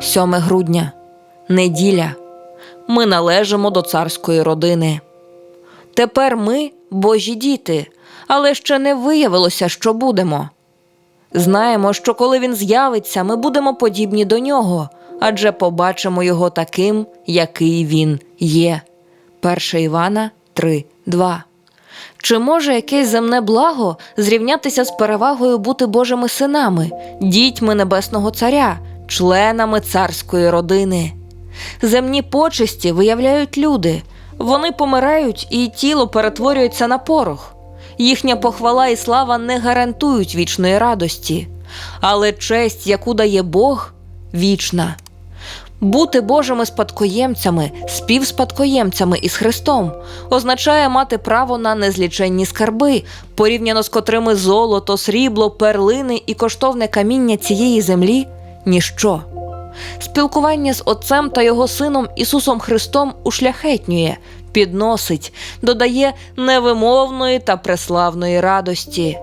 7 грудня, неділя. Ми належимо до царської родини. Тепер ми Божі діти, але ще не виявилося, що будемо. Знаємо, що коли він з'явиться, ми будемо подібні до нього, адже побачимо його таким, який він є. 1 Івана 3, 2. Чи може якесь земне благо зрівнятися з перевагою бути Божими синами, дітьми Небесного Царя, членами царської родини? Земні почесті виявляють люди, вони помирають і тіло перетворюється на порох. Їхня похвала і слава не гарантують вічної радості, але честь, яку дає Бог, вічна. Бути Божими спадкоємцями, співспадкоємцями із Христом означає мати право на незліченні скарби, порівняно з котрими золото, срібло, перлини і коштовне каміння цієї землі ніщо. Спілкування з Отцем та його Сином Ісусом Христом ушляхетнює, підносить, додає невимовної та преславної радості.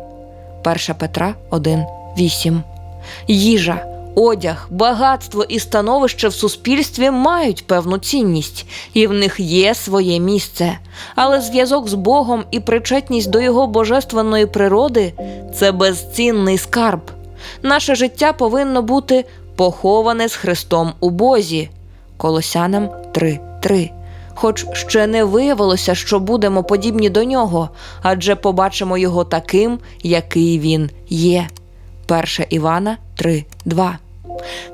1 Петра 1, 8. Їжа, одяг, багатство і становище в суспільстві мають певну цінність, і в них є своє місце. Але зв'язок з Богом і причетність до Його божественної природи це безцінний скарб. Наше життя повинно бути поховане з Христом у Бозі. Колосянам 3.3. Хоч ще не виявилося, що будемо подібні до нього, адже побачимо його таким, який він є. 1 Івана 3.2.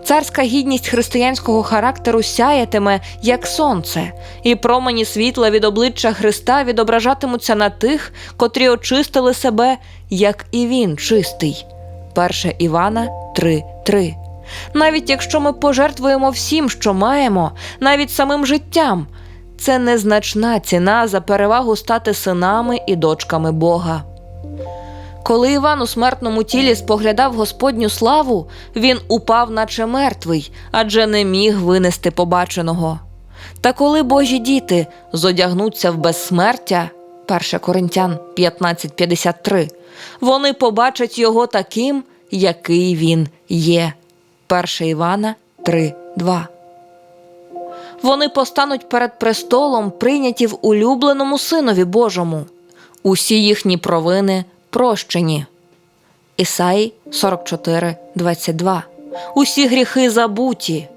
Царська гідність християнського характеру сяятиме, як сонце, і промені світла від обличчя Христа відображатимуться на тих, котрі очистили себе, як і він чистий. 1 Івана 3.3. Навіть якщо ми пожертвуємо всім, що маємо, навіть самим життям, це незначна ціна за перевагу стати синами і дочками Бога. Коли Іван у смертному тілі споглядав Господню славу, він упав, наче мертвий, адже не міг винести побаченого. Та коли Божі діти зодягнуться в безсмертя, 1 Коринтян 15.53, вони побачать його таким, який він є. 1 Івана 3.2. Вони постануть перед престолом, прийняті в улюбленому Синові Божому. Усі їхні провини прощені. Ісаї 44, 22. Усі гріхи забуті.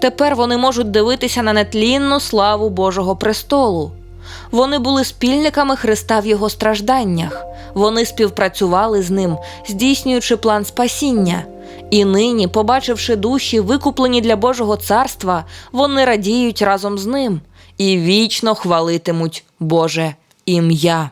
Тепер вони можуть дивитися на нетлінну славу Божого престолу. Вони були спільниками Христа в його стражданнях. Вони співпрацювали з ним, здійснюючи план спасіння. І нині, побачивши душі, викуплені для Божого царства, вони радіють разом з ним і вічно хвалитимуть Боже ім'я.